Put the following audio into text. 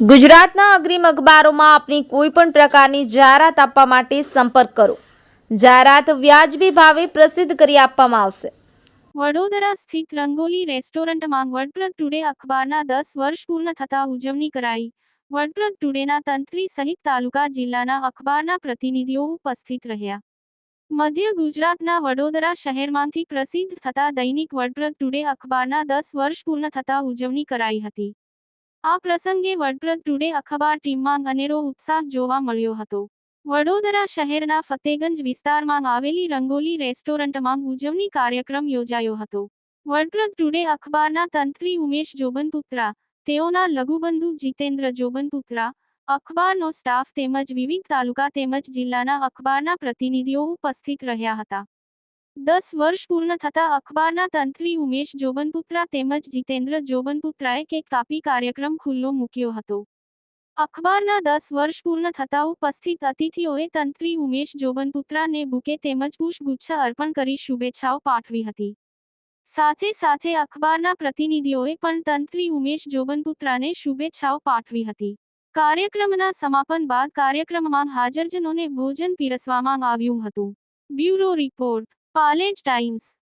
ગુજરાતના અગ્રીમ અખબારોમાં આપની કોઈ પણ પ્રકારની જાહેરાત આપવા માટે સંપર્ક કરો. જાહેરાત વ્યાજબી ભાવે પ્રસિદ્ધ કરી આપવામાં આવશે. વડોદરા સ્થિત રંગોલી રેસ્ટોરન્ટમાં વર્ડપ્રદ ટુડે અખબારના દસ વર્ષ પૂર્ણ થતા ઉજવણી કરાઈ. વર્ડપ્રદ ટુડેના તંત્રી સહિત તાલુકા જિલ્લાના અખબારના પ્રતિનિધિઓ ઉપસ્થિત રહ્યા. મધ્ય ગુજરાતના વડોદરા શહેરમાંથી પ્રસિદ્ધ થતા દૈનિક વર્ડપ્રદ ટુડે અખબારના દસ વર્ષ પૂર્ણ થતા ઉજવણી કરાઈ હતી. આ પ્રસંગે વર્ડપ્રદ ટુડે અખબાર ટીમમાં અનેરો ઉત્સાહ જોવા મળ્યો હતો. વડોદરા શહેરના ફતેગંજ વિસ્તારમાં આવેલી રંગોલી રેસ્ટોરન્ટમાં ઉજવણી કાર્યક્રમ યોજાયો હતો. વર્ડપ્રદ ટુડે અખબારના તંત્રી ઉમેશ જોબનપુત્રા, તેઓના લઘુબંધુ જીતેન્દ્ર જોબનપુત્રા, અખબારનો સ્ટાફ તેમજ વિવિધ તાલુકા તેમજ જિલ્લાના અખબારના પ્રતિનિધિઓ ઉપસ્થિત રહ્યા હતા. દસ વર્ષ પૂર્ણ થતા અખબારના તંત્રી ઉમેશ જોબનપુત્રા તેમજ જીતેન્દ્ર જોબનપુત્રાએ કેક કાપી કાર્યક્રમ ખુલ્લો મૂક્યો હતો. અખબારના દસ વર્ષ પૂર્ણ થતા ઉપસ્થિત અતિથિઓએ તંત્રી ઉમેશ જોબનપુત્રાને બુકે તેમજ પુષ્પગુચ્છ અર્પણ કરી શુભેચ્છાઓ પાઠવી હતી. સાથે સાથે અખબારના પ્રતિનિધિઓએ પણ તંત્રી ઉમેશ જોબનપુત્રાને શુભેચ્છાઓ પાઠવી હતી. કાર્યક્રમના સમાપન બાદ કાર્યક્રમમાં હાજરજનોને ભોજન પીરસવામાં આવ્યું હતું. Bureau report. College Times.